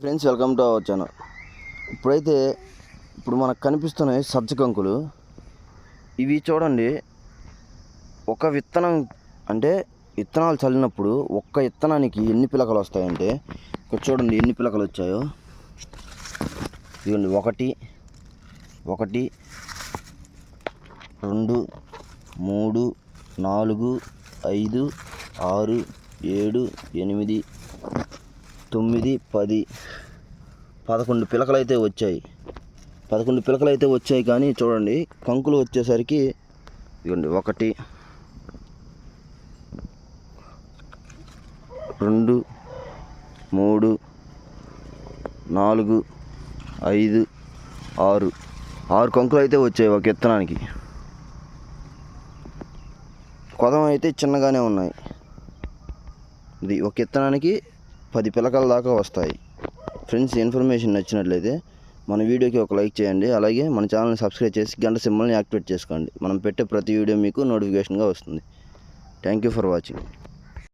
Friends welcome to our channel ఇప్పుడైతే ఇప్పుడు మనకు కనిపిస్తున్నాయి సజ్జకంకులు ఇవి చూడండి ఒక విత్తనం అంటే విత్తనాలు చల్లినప్పుడు ఒక్క విత్తనానికి ఎన్ని పిలకలు వస్తాయంటే ఇక్కడ చూడండి ఎన్ని పిలకలు వచ్చాయో. ఇవ్వండి ఒకటి ఒకటి రెండు మూడు నాలుగు ఐదు ఆరు ఏడు ఎనిమిది తొమ్మిది పది పదకొండు పిలకలు అయితే వచ్చాయి. పదకొండు పిలకలు అయితే వచ్చాయి కానీ చూడండి కంకులు వచ్చేసరికి ఇవ్వండి ఒకటి రెండు మూడు నాలుగు ఐదు ఆరు. ఆరు కంకులు అయితే వచ్చాయి ఒక విత్తనానికి కొదం అయితే చిన్నగానే ఉన్నాయి. ఇది ఒక విత్తనానికి పది పిలకల దాకా వస్తాయి. ఫ్రెండ్స్ ఇన్ఫర్మేషన్ నచ్చినట్లయితే మన వీడియోకి ఒక లైక్ చేయండి. అలాగే మన ఛానల్ని సబ్స్క్రైబ్ చేసి గంట సింబల్ని యాక్టివేట్ చేసుకోండి. మనం పెట్టే ప్రతి వీడియో మీకు నోటిఫికేషన్గా వస్తుంది. Thank you for watching